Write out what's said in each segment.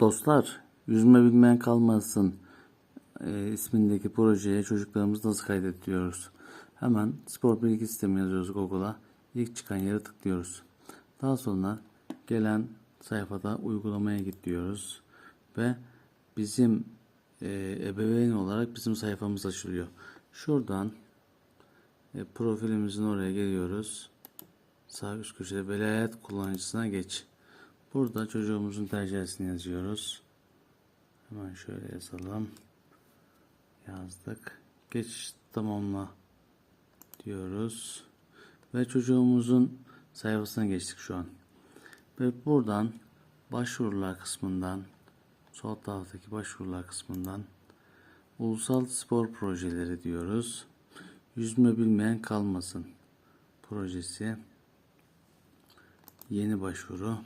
Dostlar, yüzme bilmeyen kalmasın e, ismindeki projeye çocuklarımızı nasıl kaydediyoruz? Hemen spor bilgi sistemi yazıyoruz Google'a. İlk çıkan yere tıklıyoruz. Daha sonra gelen sayfada uygulamaya git diyoruz. Ve bizim e, ebeveyn olarak bizim sayfamız açılıyor. Şuradan e, profilimizin oraya geliyoruz. Sağ üst köşede velayet kullanıcısına geç. Burada çocuğumuzun tercihini yazıyoruz. Hemen şöyle yazalım. Yazdık. Geç tamamla diyoruz. Ve çocuğumuzun sayfasına geçtik şu an. Ve buradan başvurular kısmından sol taraftaki başvurular kısmından ulusal spor projeleri diyoruz. Yüzme bilmeyen kalmasın projesi. Yeni başvuru.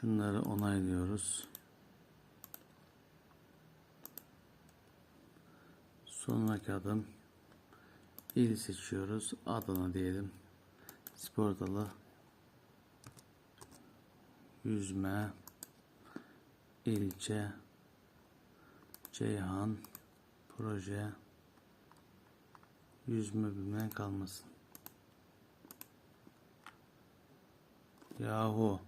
Şunları onaylıyoruz. Sonraki adım ili seçiyoruz. Adana diyelim. Spor dalı yüzme ilçe Ceyhan proje yüzme bilmeyen kalmasın. Yahu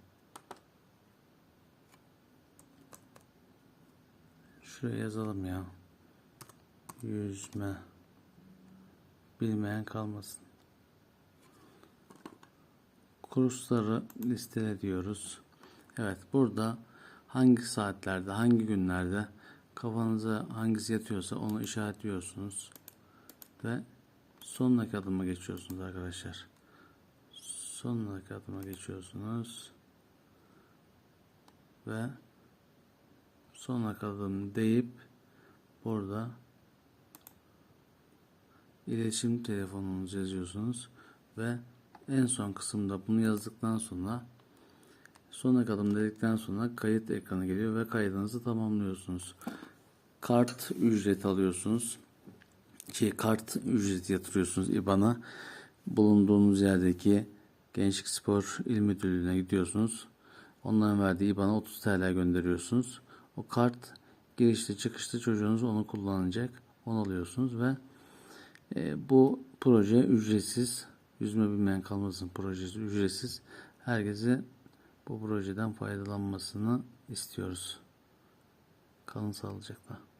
Şuraya yazalım ya. Yüzme. Bilmeyen kalmasın. Kursları listele diyoruz. Evet burada hangi saatlerde, hangi günlerde kafanıza hangisi yatıyorsa onu işaretliyorsunuz. Ve sonraki adıma geçiyorsunuz arkadaşlar. Sonraki adıma geçiyorsunuz. Ve sonra adım deyip burada iletişim telefonunuzu yazıyorsunuz ve en son kısımda bunu yazdıktan sonra sonraki adım dedikten sonra kayıt ekranı geliyor ve kaydınızı tamamlıyorsunuz. Kart ücreti alıyorsunuz. Şey kart ücreti yatırıyorsunuz IBAN'a. Bulunduğunuz yerdeki Gençlik Spor İl Müdürlüğü'ne gidiyorsunuz. Onların verdiği IBAN'a 30 TL gönderiyorsunuz. O kart girişte çıkışta çocuğunuz onu kullanacak. Onu alıyorsunuz ve e, bu proje ücretsiz. Yüzme bilmeyen kalmasın projesi ücretsiz. Herkese bu projeden faydalanmasını istiyoruz. Kalın sağlıcakla.